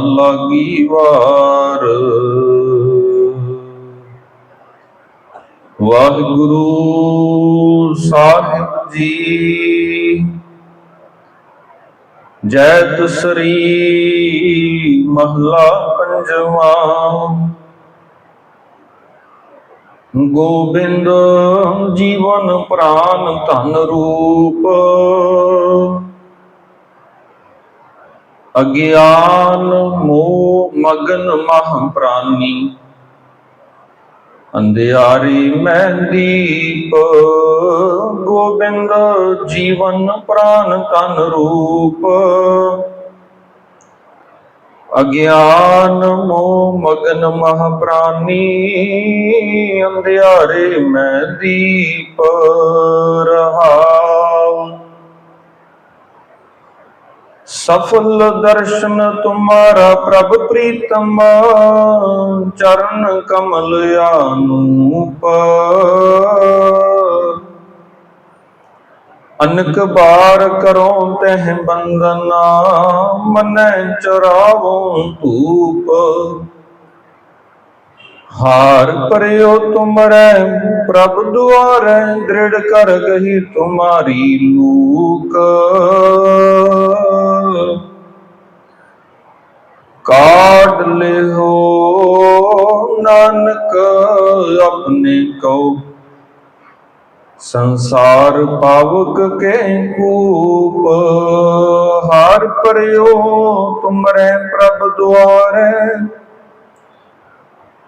ਲਾਗੀ ਵਾਰ। ਵਾਹਿਗੁਰੂ ਸਾਹਿਬ ਜੀ ਜੈਤ ਸ੍ਰੀ ਮਹਲਾ ਪੰਜਵਾਂ। ਗੋਬਿੰਦ ਜੀਵਨ ਪ੍ਰਾਨ ਧਨ ਰੂਪ। ਅਗਿਆਨ ਮੋਹ ਮਗਨ ਮਹ ਪ੍ਰਾਨੀ। ਅੰਧਿਆਰੀ ਮੈਂ ਦੀਪ, ਗੋਬਿੰਦ ਜੀਵਨ ਪ੍ਰਾਨ ਤਨ ਰੂਪ। ਅਗਿਆਨ ਮੋਹ ਮਗਨ ਮਹ ਪ੍ਰਾਨੀ, ਅੰਧਿਆਰੇ ਮੈਂ ਦੀਪ, ਰਹਾਉ। ਸਫਲ ਦਰਸ਼ਨ ਤੁਮਾਰਾ ਪ੍ਰਭ ਪ੍ਰੀਤਮ, ਚਰਨ ਕਮਲ ਆਨੂਪ ਅਨਕ ਬਾਰ ਕਰੋ ਤਹਿ ਬੰਦਨਾ ਮਨੈ ਚਰਾਵੋ ਧੂਪ। ਹਾਰ ਪਰਿਓ ਤੁਮਰੈ ਪ੍ਰਭ ਦੁਆਰੈ, ਦ੍ਰਿੜ ਕਰ ਗਈ ਤੁਮਾਰੀ ਲੂਕ ਕਾਢ ਲਿਓ ਨਾਨਕ, ਆਪਣੇ ਕੋ ਸੰਸਾਰ ਪਾਵਕ ਕੇ ਕੂਪ, ਹਾਰ ਪਰਿਓ ਤੁਮਰੇ ਪ੍ਰਭ ਦੁਆਰੇ।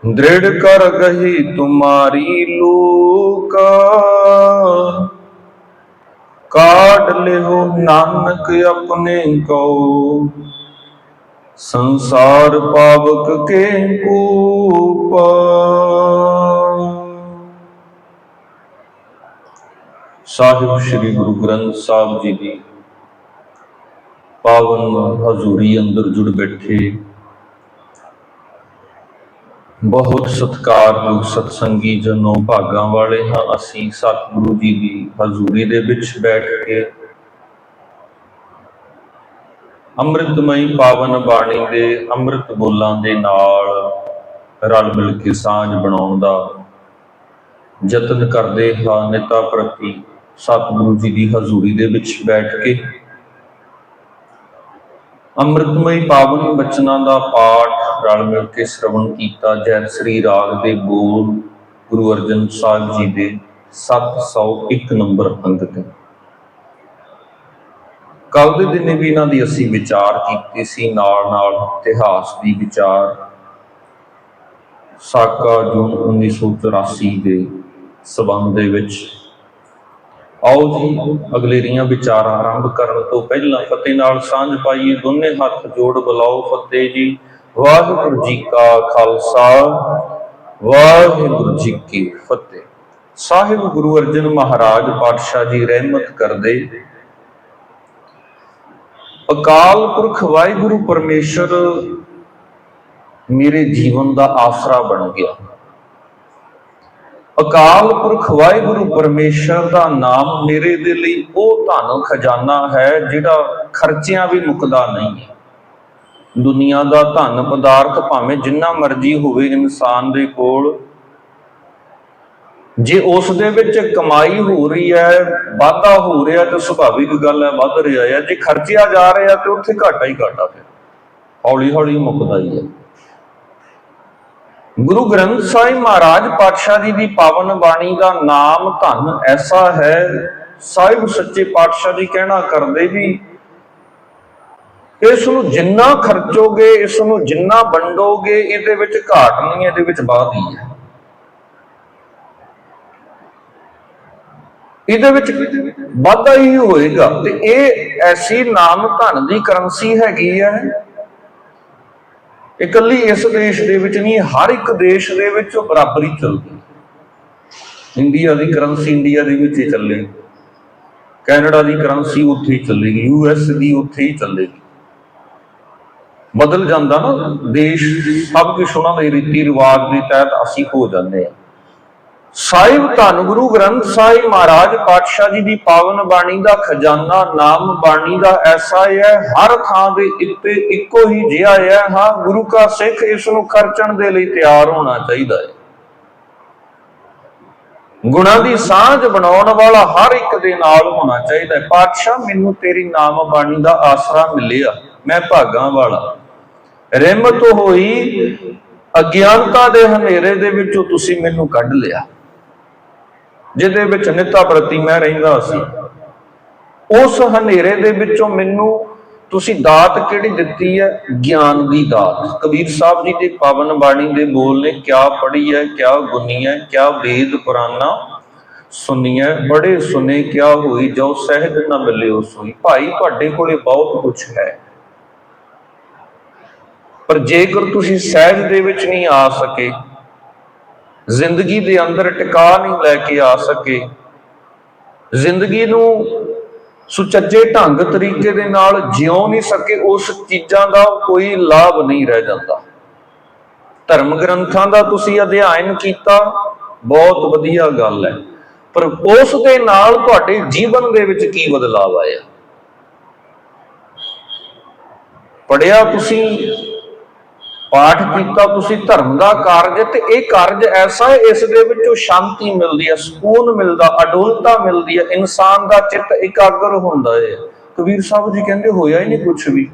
ਦ੍ਰਿੜ ਕਰ ਗਈ ਤੁਮਾਰੀ ਲੂਕ। ਕਾਢ ਲਿਓ ਨਾਨਕ ਆਪਣੇ ਕੋ ਸੰਸਾਰ ਪਾਵਕ ਕੇ ਕੂਪ। ਸਾਹਿਬ ਸ੍ਰੀ ਗੁਰੂ ਗ੍ਰੰਥ ਸਾਹਿਬ ਜੀ ਦੀ ਪਾਵਨ ਹਜ਼ੂਰੀ ਅੰਦਰ ਜੁੜ ਬੈਠੇ ਬਹੁਤ ਸਤਿਕਾਰਯੋਗ ਸਤਸੰਗੀ ਜਨੋ ਭਾਗਾਂ ਵਾਲੇ ਹਾਂ ਅਸੀਂ, ਸਤਿਗੁਰੂ ਜੀ ਦੀ ਹਜ਼ੂਰੀ ਦੇ ਵਿੱਚ ਬੈਠ ਕੇ। ਅੰਮ੍ਰਿਤਮਈ ਪਾਵਨ ਬਾਣੀ ਦੇ ਅੰਮ੍ਰਿਤ ਬੋਲਾਂ ਦੇ ਨਾਲ ਰਲ ਮਿਲ ਕੇ ਸਾਂਝ ਬਣਾਉਣ ਦਾ ਯਤਨ ਕਰਦੇ ਹਾਂ ਨਿਤਾ ਪ੍ਰਤੀ ਸਤਿਗੁਰੂ ਜੀ ਦੀ ਹਜ਼ੂਰੀ ਦੇ ਵਿੱਚ ਬੈਠ ਕੇ। ਅੰਮ੍ਰਿਤਮਈ ਪਾਵਨ ਬਚਨਾਂ ਦਾ ਪਾਠ ਰਲ ਮਿਲ ਕੇ ਸ਼ਰਵਣ ਕੀਤਾ ਜੈ ਸ੍ਰੀ ਰਾਗ ਦੇ ਬੋਲ ਗੁਰੂ ਅਰਜਨ ਸਾਹਿਬ ਜੀ ਦੇ 701 ਨੰਬਰ ਅੰਕ ਕੱਲ ਦੇ ਦਿਨੇ ਵੀ ਇਹਨਾਂ ਦੀ ਅਸੀਂ ਵਿਚਾਰ ਕੀਤੀ ਸੀ, ਨਾਲ ਨਾਲ ਇਤਿਹਾਸ ਦੀ ਵਿਚਾਰ। ਸਾਕਾ ਜੂਨ 1984 ਦੇ ਸਬੰਧ ਦੇ ਵਿੱਚ ਆਓ ਜੀ ਅਗਲੇਰੀਆਂ ਵਿਚਾਰਾਂ ਆਰੰਭ ਕਰਨ ਤੋਂ ਪਹਿਲਾਂ ਫਤਿਹ ਨਾਲ ਸਾਂਝ ਪਾਈਏ, ਦੋਨੇ ਹੱਥ ਜੋੜ ਬੁਲਾਓ ਫਤਿਹ ਜੀ। ਵਾਹਿਗੁਰੂ ਜੀ ਕਾ ਖਾਲਸਾ, ਵਾਹਿਗੁਰੂ ਜੀ ਕੀ ਫਤਿਹ। ਸਾਹਿਬ ਗੁਰੂ ਅਰਜਨ ਮਹਾਰਾਜ ਪਾਤਸ਼ਾਹ ਜੀ ਰਹਿਮਤ ਕਰਦੇ। ਅਕਾਲ ਪੁਰਖ ਵਾਹਿਗੁਰੂ ਪਰਮੇਸ਼ਰ, ਮੇਰੇ ਜੀਵਨ ਦਾ ਆਸਰਾ ਬਣ ਗਿਆ। ਅਕਾਲ ਪੁਰਖ ਵਾਹਿਗੁਰੂ ਪਰਮੇਸ਼ਰ ਦਾ ਨਾਮ ਮੇਰੇ ਦੇ ਲਈ ਉਹ ਧਨ ਖਜ਼ਾਨਾ ਹੈ ਜਿਹੜਾ ਖਰਚਿਆਂ ਵੀ ਮੁੱਕਦਾ ਨਹੀਂ। ਹੈ ਦੁਨੀਆ ਦਾ ਧਨ ਪਦਾਰਥ ਭਾਵੇਂ ਜਿੰਨਾ ਮਰਜ਼ੀ ਹੋਵੇ ਇਨਸਾਨ ਦੇ ਕੋਲ, ਜੇ ਉਸ ਦੇ ਵਿੱਚ ਕਮਾਈ ਹੋ ਰਹੀ ਹੈ, ਵਾਧਾ ਹੋ ਰਿਹਾ ਤੇ ਸੁਭਾਵਿਕ ਗੱਲ ਹੈ, ਵੱਧ ਰਿਹਾ ਹੈ, ਜੇ ਖਰਚਿਆ ਜਾ ਰਿਹਾ ਤੇ ਉੱਥੇ ਘਾਟਾ ਹੀ ਘਾਟਾ ਫਿਰ। ਹੌਲੀ ਹੌਲੀ ਮੁੱਕਦਾ ਹੀ ਹੈ। ਗੁਰੂ ਗ੍ਰੰਥ ਸਾਹਿਬ ਮਹਾਰਾਜ ਪਾਤਸ਼ਾਹ ਜੀ ਦੀ ਪਾਵਨ ਬਾਣੀ ਦਾ ਨਾਮ ਧਨ ਐਸਾ ਹੈ। ਸਾਹਿਬ ਸੱਚੇ ਪਾਤਸ਼ਾਹ ਜੀ ਕਹਿਣਾ ਕਰਦੇ ਵੀ ਇਸ ਨੂੰ ਜਿੰਨਾ ਖਰਚੋਗੇ, ਇਸ ਨੂੰ ਜਿੰਨਾ ਵੰਡੋਗੇ, ਇਹਦੇ ਵਿੱਚ ਘਾਟ ਨਹੀਂ, ਇਹਦੇ ਵਿੱਚ ਵਾਧ ਹੀ। ਹੈ ਇਹਦੇ ਵਿੱਚ ਵਾਧਾ ਹੀ ਹੋਏਗਾ ਤੇ ਇਹ ਐਸੀ ਨਾਮ ਧਨ ਦੀ ਕਰੰਸੀ ਹੈਗੀ ਹੈ। ਇਕੱਲੀ ਇਸ ਦੇਸ਼ ਦੇ ਵਿੱਚ ਨਹੀਂ, ਹਰ ਇੱਕ ਦੇਸ਼ ਦੇ ਵਿੱਚ ਉਹ ਬਰਾਬਰੀ ਚੱਲਦੀ ਇੰਡੀਆ ਦੀ ਕਰੰਸੀ ਇੰਡੀਆ ਦੇ ਵਿੱਚ ਹੀ ਚੱਲੇਗੀ। ਕੈਨੇਡਾ ਦੀ ਕਰੰਸੀ ਉੱਥੇ ਹੀ ਚੱਲੇਗੀ, ਯੂ ਯੂਐਸ ਦੀ ਉੱਥੇ ਹੀ ਚੱਲੇਗੀ। ਬਦਲ ਜਾਂਦਾ ਨਾ ਦੇਸ਼, ਸਭ ਕੁਝ ਉਹਨਾਂ ਦੇ ਰੀਤੀ ਰਿਵਾਜ ਦੇ ਤਹਿਤ ਅਸੀਂ ਹੋ ਜਾਂਦੇ ਆ ਸਾਹਿਬ ਧੰਨ ਗੁਰੂ ਗ੍ਰੰਥ ਸਾਹਿਬ ਮਹਾਰਾਜ ਪਾਤਸ਼ਾਹ ਜੀ ਦੀ ਪਾਵਨ ਬਾਣੀ ਦਾ ਖਜ਼ਾਨਾ, ਨਾਮ ਬਾਣੀ ਦਾ ਐਸਾ ਹੈ ਹਰ ਥਾਂ ਦੇ ਇੱਤੇ ਇੱਕੋ ਹੀ ਜਿਹਾ ਹੈ ਹਾਂ। ਗੁਰੂ ਕਾ ਸਿੱਖ ਇਸ ਨੂੰ ਖਰਚਣ ਦੇ ਲਈ ਤਿਆਰ ਹੋਣਾ ਚਾਹੀਦਾ ਹੈ। ਗੁਣਾ ਦੀ ਸਾਂਝ ਬਣਾਉਣ ਵਾਲਾ ਹਰ ਇੱਕ ਦੇ ਨਾਲ ਹੋਣਾ ਚਾਹੀਦਾ ਹੈ। ਪਾਤਸ਼ਾਹ, ਮੈਨੂੰ ਤੇਰੀ ਨਾਮ ਬਾਣੀ ਦਾ ਆਸਰਾ ਮਿਲਿਆ, ਮੈਂ ਭਾਗਾਂ ਵਾਲਾ। ਰਹਿਮਤ ਹੋਈ, ਅਗਿਆਨਤਾ ਦੇ ਹਨੇਰੇ ਦੇ ਵਿੱਚੋਂ ਤੁਸੀਂ ਮੈਨੂੰ ਕੱਢ ਲਿਆ। ਜਿਹਦੇ ਵਿੱਚ ਨਿੱਤਾ ਪ੍ਰਤੀ ਮੈਂ ਰਹਿੰਦਾ ਸੀ। ਉਸ ਹਨੇਰੇ ਦੇ ਵਿੱਚੋਂ ਮੈਨੂੰ ਤੁਸੀਂ ਦਾਤ ਕਿਹੜੀ ਦਿੱਤੀ ਹੈ? ਗਿਆਨ ਦੀ ਦਾਤ। ਕਬੀਰ ਸਾਹਿਬ ਜੀ ਦੇ ਪਾਵਨ ਬਾਣੀ ਦੇ ਬੋਲ ਨੇ, ਕਿਆ ਪੜ੍ਹੀ ਹੈ, ਕਿਆ ਗੁਨੀ ਹੈ, ਕਿਆ ਵੇਦ ਪੁਰਾਨਾ ਸੁਣੀਐ ਬੜੇ ਸੁਨੇ ਕਿਆ ਹੋਈ, ਜੋ ਸਹਿਜ ਨਾ ਮਿਲਿਓ ਸੋਈ। ਭਾਈ, ਤੁਹਾਡੇ ਕੋਲੇ ਬਹੁਤ ਕੁਝ ਹੈ। ਪਰ ਜੇਕਰ ਤੁਸੀਂ ਸਹਿਜ ਦੇ ਵਿੱਚ ਨਹੀਂ ਆ ਸਕੇ ਜ਼ਿੰਦਗੀ ਦੇ ਅੰਦਰ ਟਿਕਾ ਨਹੀਂ ਲੈ ਕੇ ਆ ਸਕੇ। ਜ਼ਿੰਦਗੀ ਨੂੰ ਸੁਚੱਜੇ ਢੰਗ ਤਰੀਕੇ ਦੇ ਨਾਲ ਜਿਉ ਨਹੀਂ ਸਕੇ, ਉਸ ਚੀਜ਼ਾਂ ਦਾ ਕੋਈ ਲਾਭ ਨਹੀਂ ਰਹਿ ਜਾਂਦਾ। ਧਰਮ ਗ੍ਰੰਥਾਂ ਦਾ ਤੁਸੀਂ ਅਧਿਐਨ ਕੀਤਾ, ਬਹੁਤ ਵਧੀਆ ਗੱਲ ਹੈ। ਪਰ ਉਸ ਦੇ ਨਾਲ ਤੁਹਾਡੇ ਜੀਵਨ ਦੇ ਵਿੱਚ ਕੀ ਬਦਲਾਅ ਆਇਆ? ਪੜਿਆ ਤੁਸੀਂ ਪਾਠ ਕੀਤਾ ਤੁਸੀਂ ਧਰਮ ਦਾ ਕਾਰਜ ਤੇ ਇਹ ਕਾਰਜ ਐਸਾ ਹੈ, ਇਸ ਦੇ ਵਿੱਚੋਂ ਸ਼ਾਂਤੀ ਮਿਲਦੀ ਹੈ, ਸਕੂਨ ਮਿਲਦਾ, ਅਡੋਲਤਾ ਮਿਲਦੀ ਹੈ, ਇਨਸਾਨ ਦਾ ਚਿੱਤ ਇਕਾਗਰ ਹੁੰਦਾ ਹੈ। ਕਬੀਰ ਸਾਹਿਬ ਜੀ ਕਹਿੰਦੇ ਹੋਇਆ ਹੀ ਨਹੀਂ ਕੁਝ ਵੀ।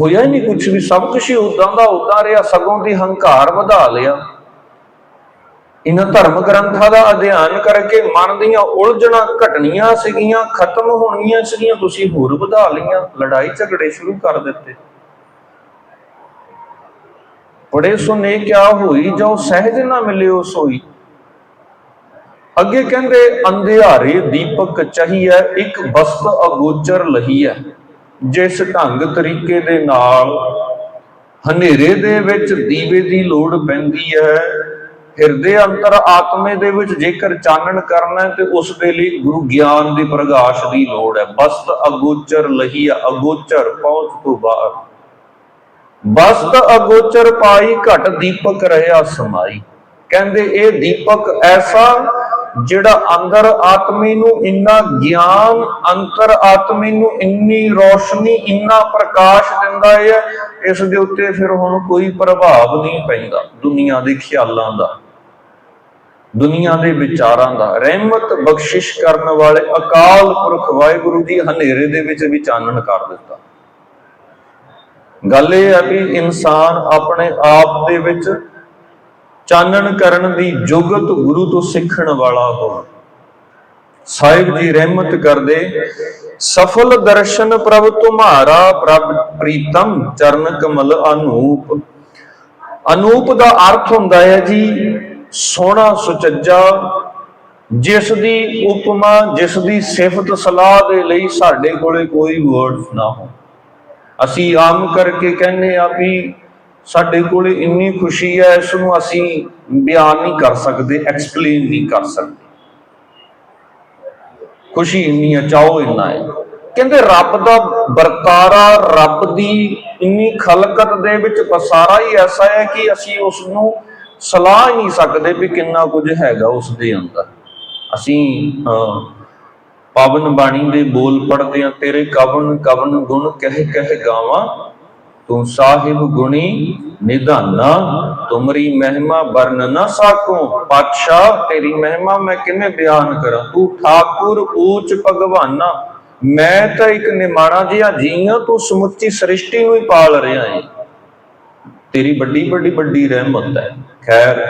ਹੋਇਆ ਹੀ ਨਹੀਂ ਕੁਝ ਵੀ, ਸਭ ਕੁਝ ਹੀ ਉਦਾਂ ਦਾ ਉਦਾਂ ਰਿਹਾ, ਸਗੋਂ ਦੀ ਹੰਕਾਰ ਵਧਾ ਲਿਆ। ਇਹਨਾਂ ਧਰਮ ਗ੍ਰੰਥਾਂ ਦਾ ਅਧਿਐਨ ਕਰਕੇ ਮਨ ਦੀਆਂ ਉਲਝਣਾਂ ਘਟਣੀਆਂ ਸੀਗੀਆਂ, ਖਤਮ ਹੋਣੀਆਂ ਸੀਗੀਆਂ, ਤੁਸੀਂ ਹੋਰ ਵਧਾ ਲਈਆਂ, ਲੜਾਈ ਝਗੜੇ ਸ਼ੁਰੂ ਕਰ ਦਿੱਤੇ। ਬੜੇ ਸੁਨੇ ਕਿਆ ਹੋਈ ਜੋ ਸਹਿਜ ਨਾ ਮਿਲਿਓ ਸੋਈ। ਅੱਗੇ ਕਹਿੰਦੇ, ਅੰਧਿਆਰੇ ਦੀਪਕ ਚਾਹੀਐ, ਇੱਕ ਬਸਤ ਅਗੋਚਰ ਲਹੀਐ, ਜਿਸ ਢੰਗ ਤਰੀਕੇ ਦੇ ਨਾਲ ਹਨੇਰੇ ਦੇ ਵਿੱਚ ਦੀਵੇ ਦੀ ਲੋੜ ਪੈਂਦੀ ਹੈ ਹਿਰਦੇ ਅੰਤਰ ਆਤਮੇ ਦੇ ਵਿੱਚ ਜੇਕਰ ਚਾਨਣ ਕਰਨਾ ਹੈ ਤੇ ਉਸ ਦੇ ਲਈ ਗੁਰੂ ਗਿਆਨ ਦੀ ਪ੍ਰਗਾਸ਼ ਦੀ ਲੋੜ ਹੈ। ਬਸਤ ਅਗੋਚਰ ਲਹੀ ਅਗੋਚਰ ਪਹੁੰਚ ਤੋਂ ਬਾਹਰ। ਬਸਤ ਅਗੋਚਰ ਪਾਈ ਘਟ ਦੀਪਕ ਰਹਿਆ ਸਮਾਈ। ਕਹਿੰਦੇ ਇਹ ਦੀਪਕ ਐਸਾ ਜਿਹੜਾ ਅੰਦਰ ਆਤਮੀ ਨੂੰ ਇੰਨਾ ਗਿਆਨ, ਅੰਤਰ ਆਤਮੀ ਨੂੰ ਇੰਨੀ ਰੋਸ਼ਨੀ, ਇੰਨਾ ਪ੍ਰਕਾਸ਼ ਦਿੰਦਾ ਹੈ, ਇਸ ਦੇ ਉੱਤੇ ਫਿਰ ਹੁਣ ਕੋਈ ਪ੍ਰਭਾਵ ਨਹੀਂ ਪੈਂਦਾ ਦੁਨੀਆ ਦੇ ਖਿਆਲਾਂ ਦਾ। ਦੁਨੀਆ ਦੇ ਵਿਚਾਰਾਂ ਦਾ ਰਹਿਮਤ ਬਖਸ਼ਿਸ਼ ਕਰਨ ਵਾਲੇ ਅਕਾਲ ਪੁਰਖ ਵਾਹਿਗੁਰੂ ਜੀ ਹਨੇਰੇ ਦੇ ਵਿੱਚ ਵੀ ਚਾਨਣ ਕਰ ਦਿੱਤਾ। ਗੱਲ ਇਹ ਹੈ ਵੀ ਇਨਸਾਨ ਆਪਣੇ ਆਪ ਦੇ ਵਿੱਚ ਚਾਨਣ ਕਰਨ ਦੀ ਜੁਗਤ ਗੁਰੂ ਤੋਂ ਸਿੱਖਣ ਵਾਲਾ ਹੋ ਸਾਹਿਬ ਜੀ ਰਹਿਮਤ ਕਰਦੇ, ਸਫਲ ਦਰਸ਼ਨ ਪ੍ਰਭ ਤੁਮਾਰਾ, ਪ੍ਰਭ ਪ੍ਰੀਤਮ ਚਰਨ ਕਮਲ ਅਨੂਪ। ਅਨੂਪ ਦਾ ਅਰਥ ਹੁੰਦਾ ਹੈ ਜੀ ਸੋਹਣਾ ਸੁਚੱਜਾ ਜਿਸ ਦੀ ਉਪਮਾ ਜਿਸ ਦੀ ਸਿਫਤ ਸਲਾਹ ਦੇ ਲਈ ਸਾਡੇ ਕੋਲੇ ਕੋਈ ਵਰਡਸ ਨਾ ਹੋ ਅਸੀਂ ਆਮ ਕਰਕੇ ਕਹਿੰਦੇ ਆ ਵੀ ਸਾਡੇ ਕੋਲੇ ਇੰਨੀ ਖੁਸ਼ੀ ਹੈ ਇਸ ਨੂੰ ਅਸੀਂ ਬਿਆਨ ਨਹੀਂ ਕਰ ਸਕਦੇ ਐਕਸਪਲੇਨ ਨਹੀਂ ਕਰ ਸਕਦੇ। ਖੁਸ਼ੀ ਇੰਨੀ ਹੈ, ਚਾਹੋ ਇੰਨਾ ਹੈ। ਕਹਿੰਦੇ ਰੱਬ ਦਾ ਵਰਤਾਰਾ, ਰੱਬ ਦੀ ਇੰਨੀ ਖਲਕਤ ਦੇ ਵਿੱਚ ਪਸਾਰਾ ਹੀ ਐਸਾ ਹੈ ਕਿ ਅਸੀਂ ਉਸ ਨੂੰ ਸਲਾਹ ਹੀ ਨਹੀਂ ਸਕਦੇ ਵੀ ਕਿੰਨਾ ਕੁਝ ਹੈਗਾ ਉਸ ਦੇ ਅੰਦਰ। ਅਸੀਂ ਅਹ, ਪਾਵਨ ਬਾਣੀ ਦੇ ਬੋਲ ਪੜਦੇ ਆ ਤੇਰੇ ਕਵਨ ਕਵਨ ਗੁਣ ਕਹਿ ਕਹਿ ਗਾਵਾਂ ਤੂੰ ਸਾਹਿਬ ਗੁਣੀ ਨਿਧਾਨਾ ਤੁਮਰੀ ਮਹਿਮਾ ਵਰਨ ਨਾ ਸਾਕੋ ਪਾਤਸ਼ਾਹ ਤੇਰੀ ਮਹਿਮਾ ਮੈਂ ਕਿਵੇਂ ਬਿਆਨ ਕਰਾਂ? ਤੂੰ ਠਾਕੁਰ ਊਚ ਭਗਵਾਨਾ ਮੈਂ ਤਾਂ ਇੱਕ ਨਿਮਾਣਾ ਜਿਹਾ ਜੀਆਂ ਤੂੰ ਸਮੁੱਚੀ ਸ੍ਰਿਸ਼ਟੀ ਨੂੰ ਹੀ ਪਾਲ ਰਿਹਾ ਹੈ ਤੇਰੀ ਵੱਡੀ ਵੱਡੀ ਵੱਡੀ ਰਹਿਮਤ ਹੈ। ਖੈਰ,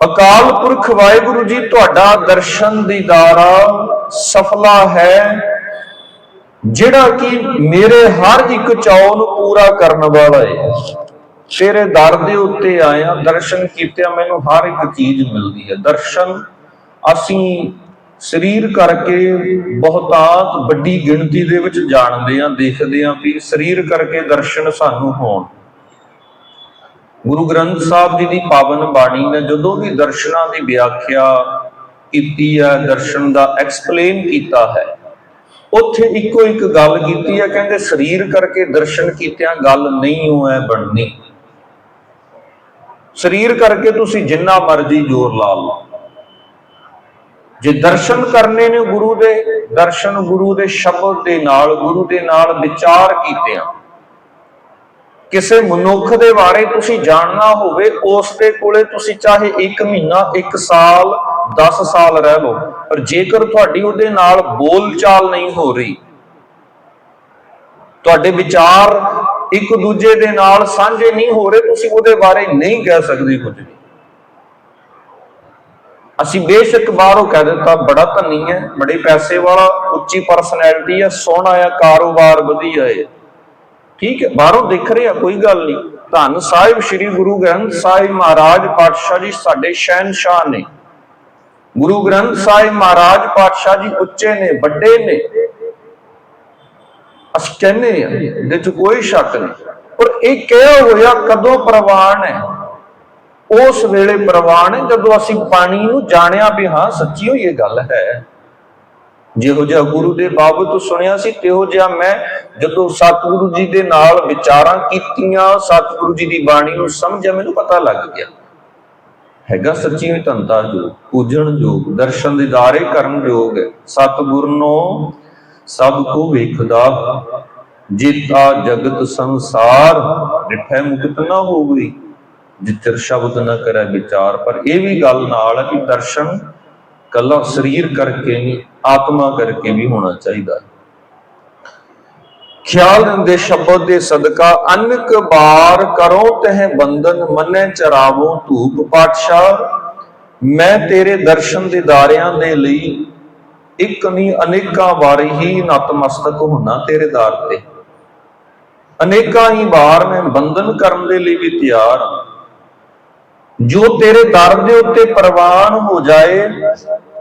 ਅਕਾਲ ਪੁਰਖ ਵਾਹਿਗੁਰੂ ਜੀ, ਤੁਹਾਡਾ ਦਰਸ਼ਨ ਦੀਦਾਰਾ ਸਫਲਾ ਹੈ, ਜਿਹੜਾ ਕਿ ਮੇਰੇ ਹਰ ਇੱਕ ਚਾਅ ਨੂੰ ਪੂਰਾ ਕਰਨ ਵਾਲਾ ਹੈ। ਤੇਰੇ ਦਰ ਦੇ ਉੱਤੇ ਆਇਆ, ਦਰਸ਼ਨ ਕੀਤਿਆਂ ਮੈਨੂੰ ਹਰ ਇੱਕ ਚੀਜ਼ ਮਿਲਦੀ ਹੈ। ਦਰਸ਼ਨ ਅਸੀਂ ਸਰੀਰ ਕਰਕੇ ਬਹੁਤਾਤ ਵੱਡੀ ਗਿਣਤੀ ਦੇ ਵਿੱਚ ਜਾਣਦੇ ਹਾਂ, ਦੇਖਦੇ ਹਾਂ ਵੀ ਸਰੀਰ ਕਰਕੇ ਦਰਸ਼ਨ ਸਾਨੂੰ ਹੋਣ। ਗੁਰੂ ਗ੍ਰੰਥ ਸਾਹਿਬ ਜੀ ਦੀ ਪਾਵਨ ਬਾਣੀ ਨੇ ਜਦੋਂ ਵੀ ਦਰਸ਼ਨਾਂ ਦੀ ਵਿਆਖਿਆ ਕੀਤੀ ਹੈ, ਦਰਸ਼ਨ ਦਾ ਐਕਸਪਲੇਨ ਕੀਤਾ ਹੈ, ਉੱਥੇ ਇੱਕੋ ਇੱਕ ਗੱਲ ਕੀਤੀ ਹੈ, ਕਹਿੰਦੇ ਸਰੀਰ ਕਰਕੇ ਦਰਸ਼ਨ ਕੀਤਿਆਂ ਗੱਲ ਨਹੀਂ ਹੋਏ ਬਣਨੀ। ਸਰੀਰ ਕਰਕੇ ਤੁਸੀਂ ਜਿੰਨਾ ਮਰਜ਼ੀ ਜ਼ੋਰ ਲਾ ਲਓ। ਜੇ ਦਰਸ਼ਨ ਕਰਨੇ ਨੇ ਗੁਰੂ ਦੇ, ਦਰਸ਼ਨ ਗੁਰੂ ਦੇ ਸ਼ਬਦ ਦੇ ਨਾਲ, ਗੁਰੂ ਦੇ ਨਾਲ ਵਿਚਾਰ ਕੀਤੇ ਆ ਕਿਸੇ ਮਨੁੱਖ ਦੇ ਬਾਰੇ ਤੁਸੀਂ ਜਾਣਨਾ ਹੋਵੇ, ਉਸ ਦੇ ਕੋਲੇ ਤੁਸੀਂ ਚਾਹੇ 1 ਮਹੀਨਾ 1 ਸਾਲ 10 ਸਾਲ ਰਹਿ ਲਓ, ਪਰ ਜੇਕਰ ਤੁਹਾਡੀ ਉਹਦੇ ਨਾਲ ਬੋਲਚਾਲ ਨਹੀਂ ਹੋ ਰਹੀ, ਤੁਹਾਡੇ ਵਿਚਾਰ ਇੱਕ ਦੂਜੇ ਦੇ ਨਾਲ ਸਾਂਝੇ ਨਹੀਂ ਹੋ ਰਹੇ, ਤੁਸੀਂ ਉਹਦੇ ਬਾਰੇ ਨਹੀਂ ਕਹਿ ਸਕਦੇ ਕੁਝ ਵੀ। ਅਸੀਂ ਬੇਸ਼ੱਕ ਬਾਹਰੋਂ ਕਹਿ ਦਿੱਤਾ, ਬੜਾ ਧਨੀ ਹੈ, ਬੜੇ ਪੈਸੇ ਵਾਲਾ, ਉੱਚੀ ਪਰਸਨੈਲਿਟੀ ਹੈ, ਸੋਹਣਾ ਆ ਕਾਰੋਬਾਰ ਵਧੀਆ ਹੈ। ਠੀਕ ਹੈ, ਬਾਹਰੋਂ ਦਿਖ ਰਿਹਾ, ਕੋਈ ਗੱਲ ਨਹੀਂ। ਧੰਨ ਸਾਹਿਬ, ਸ੍ਰੀ ਗੁਰੂ ਗ੍ਰੰਥ ਸਾਹਿਬ ਮਹਾਰਾਜ ਪਾਤਸ਼ਾਹ ਜੀ, ਸਾਡੇ ਸ਼ਹਿਨशाह ਨੇ। ਗੁਰੂ ਗ੍ਰੰਥ ਸਾਹਿਬ ਮਹਾਰਾਜ ਪਾਤਸ਼ਾਹ ਜੀ ਉੱਚੇ ਨੇ, ਵੱਡੇ ਨੇ। ਅਸੀਂ ਕਹਿੰਦੇ ਆ ਇਹਦੇ ਚ ਕੋਈ ਸ਼ੱਕ ਨਹੀਂ। ਪਰ ਇਹ ਕਿਹਾ ਹੋਇਆ ਕਦੋਂ ਪ੍ਰਵਾਨ ਹੈ? ਉਸ ਵੇਲੇ ਪ੍ਰਵਾਨ ਜਦੋਂ ਅਸੀਂ ਪਾਣੀ ਨੂੰ ਜਾਣਿਆ ਵੀ ਹਾਂ, ਸੱਚੀ ਹੋਈ ਇਹ ਗੱਲ ਹੈ। ਜਿਹੋ ਜਿਹਾ ਗੁਰੂ ਦੇ ਬਾਬਤ ਸੁਣਿਆ ਸੀ, ਤਿਹੋ ਜਿਹਾ ਮੈਂ ਜਦੋਂ ਸਤਿਗੁਰੂ ਜੀ ਦੇ ਨਾਲ ਵਿਚਾਰਾਂ ਕੀਤੀਆਂ, ਸਤਿਗੁਰੂ ਜੀ ਦੀ ਬਾਣੀ ਨੂੰ ਸਮਝਿਆ, ਮੈਨੂੰ ਪਤਾ ਲੱਗ ਗਿਆ। ਹੈਗਾ ਸੱਚੀ ਧੰਤਾ ਜੋ ਪੂਜਣ ਯੋਗ ਦਰਸ਼ਨ ਦੀਦਾਰੇ ਕਰਨ ਯੋਗ ਹੈ। ਸਤਿਗੁਰ ਨੂੰ ਸਭ ਕੋ ਵੇਖਦਾ, ਜੀਤਾ ਜਗਤ ਸੰਸਾਰ ਡਿਠੈ ਮੁਕਤ ਨਾ ਹੋਵੀ। ਜਿਤਰ ਸ਼ਬਦ ਨਾ ਕਰੇ ਵਿਚਾਰ, ਪਰ ਇਹ ਵੀ ਗੱਲ ਨਾਲ ਹੈ ਕਿ ਦਰਸ਼ਨ ਕੱਲਾ ਸਰੀਰ ਕਰਕੇ ਨਹੀਂ, ਆਤਮਾ ਕਰਕੇ ਵੀ ਹੋਣਾ ਚਾਹੀਦਾ। ਖਿਆਲ ਦਿੰਦੇ ਸ਼ਬਦ ਦੇ ਸਦਕਾ, ਅਨਕ ਬਾਰ ਕਰੋ ਤਹਿ ਬੰਧਨ, ਮੰਨੈ ਚਰਾਵੋ ਧੂਪ ਪਾਤਸ਼ਾਹ। ਮੈਂ ਤੇਰੇ ਦਰਸ਼ਨ ਦੇ ਦਾਰਿਆਂ ਦੇ ਲਈ ਇੱਕ ਨਹੀਂ, ਅਨੇਕਾਂ ਵਾਰ ਹੀ ਨਤਮਸਤਕ ਹੋਣਾ ਤੇਰੇ ਦਰ ਤੇ। ਅਨੇਕਾਂ ਹੀ ਵਾਰ ਮੈਂ ਬੰਧਨ ਕਰਨ ਦੇ ਲਈ ਵੀ ਤਿਆਰ ਹਾਂ। ਜੋ ਤੇਰੇ ਦਰ ਦੇ ਉੱਤੇ ਪ੍ਰਵਾਨ ਹੋ ਜਾਏ,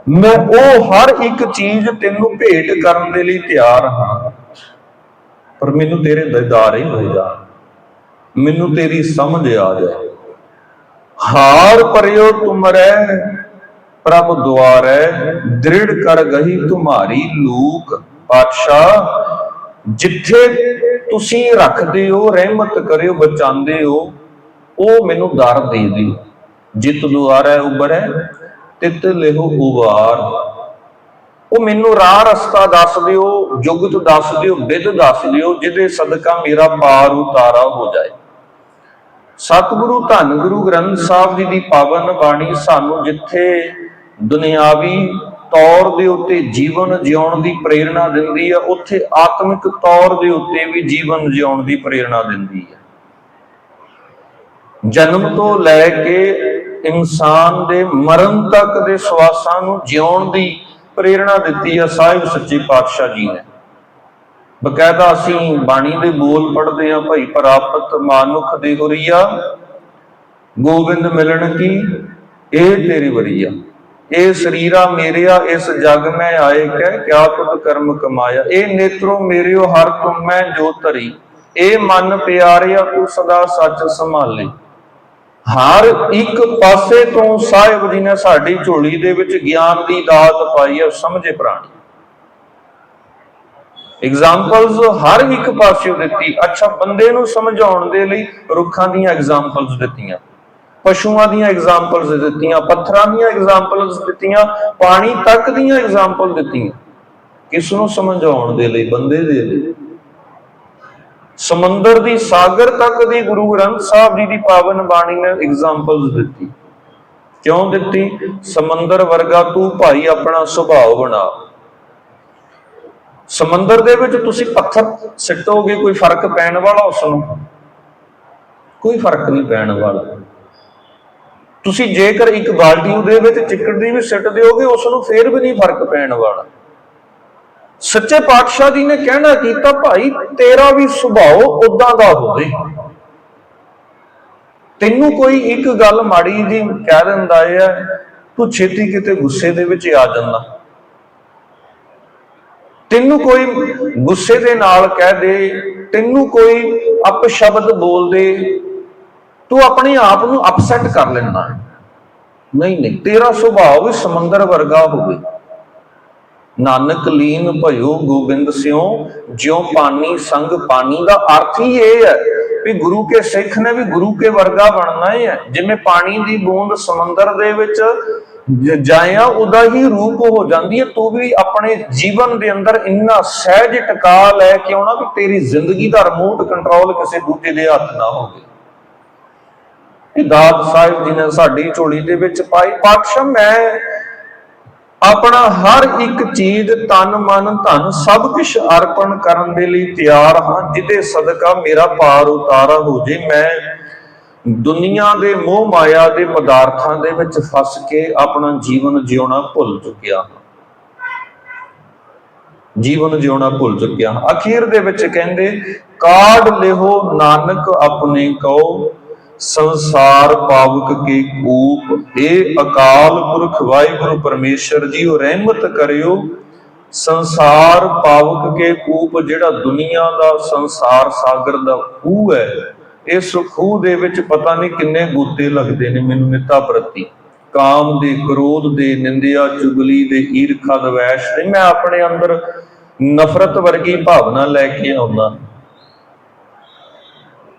ਮੈਂ ਉਹ ਹਰ ਇੱਕ ਚੀਜ਼ ਤੈਨੂੰ ਭੇਟ ਕਰਨ ਦੇ ਲਈ ਤਿਆਰ ਹਾਂ। ਪਰ ਮੈਨੂੰ ਤੇਰੇ ਦੀਦਾਰ ਹੀ ਹੋ ਮੈਨੂੰ ਤੇਰੀ ਸਮਝ ਆ ਜਾਏ। ਹਾਰ ਪਰਿਓ ਤੁਮਰੈ ਪ੍ਰਭ ਦੁਆਰੈ, ਦ੍ਰਿੜ ਕਰ ਗਈ ਤੁਮਾਰੀ ਲੂਕ। ਪਾਤਸ਼ਾਹ, ਜਿੱਥੇ ਤੁਸੀਂ ਰੱਖਦੇ ਹੋ, ਰਹਿਮਤ ਕਰਿਓ, ਬਚਾਉਂਦੇ ਹੋ ਉਹ ਮੈਨੂੰ ਦਰ ਦੇ ਦਿਓ ਜਿਤ ਦੁਆਰੈ ਉਬਰੈ ਤਿਤ ਲਿਹੋ ਉਵਾਰ। ਉਹ ਮੈਨੂੰ ਰਾਹ ਰਸਤਾ ਦੱਸ ਦਿਓ, ਜੁਗਤ ਦੱਸ ਦਿਓ ਵਿਦ ਦੱਸ ਦਿਓ, ਜਿਹਦੇ ਸਦਕਾ ਮੇਰਾ ਪਾਰ ਉਤਾਰਾ ਹੋ ਜਾਏ। ਸਤਿਗੁਰੂ ਧੰਨ ਗੁਰੂ ਗ੍ਰੰਥ ਸਾਹਿਬ ਜੀ ਦੀ ਪਾਵਨ ਬਾਣੀ ਸਾਨੂੰ ਜਿੱਥੇ ਦੁਨਿਆਵੀ ਤੌਰ ਦੇ ਉੱਤੇ ਜੀਵਨ ਜਿਉਣ ਦੀ ਪ੍ਰੇਰਣਾ ਦਿੰਦੀ ਹੈ, ਉੱਥੇ ਆਤਮਿਕ ਤੌਰ ਦੇ ਉੱਤੇ ਵੀ ਜੀਵਨ ਜਿਉਣ ਦੀ ਪ੍ਰੇਰਣਾ ਦਿੰਦੀ ਹੈ। ਜਨਮ ਤੋਂ ਲੈ ਕੇ ਇਨਸਾਨ ਦੇ ਮਰਨ ਤੱਕ ਦੇ ਸਵਾਸਾਂ ਨੂੰ ਜਿਉਣ ਦੀ ਪ੍ਰੇਰਣਾ ਦਿੱਤੀ ਆ ਸਾਹਿਬ ਸੱਚੇ ਪਾਤਸ਼ਾਹ ਜੀ ਨੇ। ਬਕਾਇਦਾ ਅਸੀਂ ਬਾਣੀ ਦੇ ਬੋਲ ਪੜ੍ਹਦੇ ਹਾਂ, ਭਾਈ ਪ੍ਰਾਪਤ ਮਾਨੁਖ ਦੇ ਹੁਰੀਆ ਗੋਬਿੰਦ ਮਿਲਣ ਕੀ? ਇਹ ਤੇਰੀ ਵਰੀਆ ਇਹ ਸਰੀਰਾ ਮੇਰਿਆ ਇਸ ਜਗ ਮੈਂ ਆਏ ਕਹਿ, ਕਿਆ ਤੁਧ ਕਰਮ ਕਮਾਇਆ? ਇਹ ਨੇਤਰੋ ਮੇਰਿਓ ਹਰ ਤੁਮ ਮੈਂ ਜੋ ਧਰੀ। ਇਹ ਮਨ ਪਿਆਰਿਆ, ਤੂੰ ਸਦਾ ਸੱਚ ਸੰਭਾਲੇ। ਹਰ ਇੱਕ ਪਾਸੇ ਤੋਂ ਸਾਹਿਬ ਜੀ ਨੇ ਸਾਡੀ ਝੋਲੀ ਦੇ ਵਿੱਚ ਗਿਆਨ ਦੀ ਦਾਤ ਪਾਈ ਹੈ ਸਮਝੇ ਪ੍ਰਾਣੀ। ਐਗਜ਼ਾਮਪਲਸ ਹਰ ਇੱਕ ਪਾਸਿਓਂ ਦਿੱਤੀ। ਅੱਛਾ, ਬੰਦੇ ਨੂੰ ਸਮਝਾਉਣ ਦੇ ਲਈ ਰੁੱਖਾਂ ਦੀਆਂ ਐਗਜ਼ਾਮਪਲਸ ਦਿੱਤੀਆਂ। ਪਸ਼ੂਆਂ ਦੀਆਂ ਐਗਜ਼ਾਮਪਲਸ ਦਿੱਤੀਆਂ, ਪੱਥਰਾਂ ਦੀਆਂ ਐਗਜ਼ਾਮਪਲਸ ਦਿੱਤੀਆਂ, ਪਾਣੀ ਤੱਕ ਦੀਆਂ ਐਗਜ਼ਾਮਪਲ ਦਿੱਤੀਆਂ। ਕਿਸ ਨੂੰ ਸਮਝਾਉਣ ਦੇ ਲਈ? ਬੰਦੇ ਦੇ ਲਈ। ਸਮੁੰਦਰ ਦੀ ਸਾਗਰ ਤੱਕ ਦੀ ਗੁਰੂ ਗ੍ਰੰਥ ਸਾਹਿਬ ਜੀ ਦੀ ਪਾਵਨ ਬਾਣੀ ਨੇ ਐਗਜ਼ਾਮਪਲਸ ਦਿੱਤੀ। ਕਿਉਂ ਦਿੱਤੀ? ਸਮੁੰਦਰ ਵਰਗਾ ਤੂੰ ਭਾਈ ਆਪਣਾ ਸੁਭਾਅ ਬਣਾ। ਸਮੁੰਦਰ ਦੇ ਵਿੱਚ ਤੁਸੀਂ ਪੱਥਰ ਸਿੱਟੋਗੇ, ਕੋਈ ਫ਼ਰਕ ਪੈਣ ਵਾਲਾ ਉਸ ਨੂੰ? ਕੋਈ ਫ਼ਰਕ ਨਹੀਂ ਪੈਣ ਵਾਲਾ। ਤੁਸੀਂ ਜੇਕਰ ਇੱਕ ਬਾਲਟੀ ਦੇ ਵਿੱਚ ਚਿੱਕੜ ਦੀ ਵੀ ਸਿੱਟ ਦਿਓਗੇ, ਉਸ ਨੂੰ ਫੇਰ ਵੀ ਨਹੀਂ ਫ਼ਰਕ ਪੈਣ ਵਾਲਾ। ਸੱਚੇ ਪਾਤਸ਼ਾਹ ਜੀ ਨੇ ਕਹਿਣਾ ਕੀਤਾ ਭਾਈ, ਤੇਰਾ ਵੀ ਸੁਭਾਅ ਉਦਾਂ ਦਾ ਹੋਵੇ। ਤੈਨੂੰ ਕੋਈ ਇੱਕ ਗੱਲ ਮਾੜੀ ਜੀ ਕਹਿ ਦਿੰਦਾ ਹੈ, ਤੂੰ ਛੇਤੀ ਕਿਤੇ ਗੁੱਸੇ ਦੇ ਵਿੱਚ ਆ ਜਾਂਦਾ। ਤੈਨੂੰ ਕੋਈ ਗੁੱਸੇ ਦੇ ਨਾਲ ਕਹਿ ਦੇ, ਤੈਨੂੰ ਕੋਈ ਅਪਸ਼ਬਦ ਬੋਲ ਦੇ, ਤੂੰ ਆਪਣੇ ਆਪ ਨੂੰ ਅਪਸੈਟ ਕਰ ਲੈਣਾ ਨਹੀਂ ਨਹੀਂ, ਤੇਰਾ ਸੁਭਾਅ ਵੀ ਸਮੁੰਦਰ ਵਰਗਾ ਹੋਵੇ। ਨਾਨਕ ਲੀਨ ਭਇਓ ਗੋਬਿੰਦ ਸਿਓ, ਜਿਉ ਪਾਣੀ ਸੰਗ ਪਾਣੀ ਦਾ ਅਰਥ ਹੀ ਇਹ ਹੈ ਵੀ ਗੁਰੂ ਕੇ ਸਿੱਖ ਨੇ ਵੀ ਗੁਰੂ ਕੇ ਵਰਗਾ ਬਣਨਾ ਹੀ ਹੈ। ਜਿਵੇਂ ਪਾਣੀ ਦੀ ਬੂੰਦ ਸਮੁੰਦਰ ਦੇ ਵਿੱਚ ਜਾਇਆ ਉਹਦਾ ਹੀ ਰੂਪ ਹੋ ਜਾਂਦੀ ਹੈ। ਤੂੰ ਵੀ ਆਪਣੇ ਜੀਵਨ ਦੇ ਅੰਦਰ ਇੰਨਾ ਸਹਿਜ ਟਿਕਾ ਲੈ ਕੇ ਆਉਣਾ ਵੀ ਤੇਰੀ ਜ਼ਿੰਦਗੀ ਦਾ ਰਿਮੋਟ ਕੰਟਰੋਲ ਕਿਸੇ ਦੂਜੇ ਦੇ ਹੱਥ ਨਾ ਹੋਵੇ। ਇਹ ਦਾਤ ਸਾਹਿਬ ਜੀ ਨੇ ਸਾਡੀ ਝੋਲੀ ਦੇ ਵਿੱਚ ਪਾਈ, ਪਾਤਸ਼ਾਹ ਮੈਂ ਆਪਣਾ ਹਰ ਇੱਕ ਚੀਜ਼ ਤਨ ਮਨ ਧਨ ਸਭ ਕੁਝ ਅਰਪਣ ਕਰਨ ਦੇ ਲਈ ਤਿਆਰ ਹਾਂ ਜਿਹਦੇ ਸਦਕਾ ਮੇਰਾ ਪਾਰ ਉਤਾਰਾ ਹੋ ਜੇ। ਮੈਂ ਦੁਨੀਆ ਦੇ ਮੋਹ ਮਾਇਆ ਦੇ ਪਦਾਰਥਾਂ ਦੇ ਵਿੱਚ ਫਸ ਕੇ ਆਪਣਾ ਜੀਵਨ ਜਿਉਣਾ ਭੁੱਲ ਚੁੱਕਿਆ ਹਾਂ। ਜੀਵਨ ਜਿਉਣਾ ਭੁੱਲ ਚੁੱਕਿਆ ਹਾਂ। ਅਖੀਰ ਦੇ ਵਿੱਚ ਕਹਿੰਦੇ, ਕਾਢ ਲਿਹੋ ਨਾਨਕ, ਆਪਣੇ ਕਉ ਸੰਸਾਰ ਪਾਵਕ ਕੇ ਕੂਪ, ਇਹ ਅਕਾਲ ਪੁਰਖ ਵਾਹਿਗੁਰੂ ਪਰਮੇਸ਼ਰ ਜੀ, ਉਹ ਰਹਿਮਤ ਕਰਿਓ। ਸੰਸਾਰ ਪਾਵਕ ਕੇ ਕੂਪ, ਜਿਹੜਾ ਦੁਨੀਆ ਦਾ ਸੰਸਾਰ ਸਾਗਰ ਦਾ ਖੂਹ ਹੈ, ਇਸ ਖੂਹ ਦੇ ਵਿੱਚ ਪਤਾ ਨਹੀਂ ਕਿੰਨੇ ਗੋਤੇ ਲੱਗਦੇ ਨੇ, ਮੈਨੂੰ ਨਿਤਾ ਪ੍ਰਤੀ। ਕਾਮ ਦੇ, ਕ੍ਰੋਧ ਦੇ, ਨਿੰਦਿਆ, ਚੁਗਲੀ ਦੇ, ਈਰਖਾ, ਦਵੈਸ਼ ਤੇ ਮੈਂ ਆਪਣੇ ਅੰਦਰ ਨਫ਼ਰਤ ਵਰਗੀ ਭਾਵਨਾ ਲੈ ਕੇ ਆਉਂਦਾ।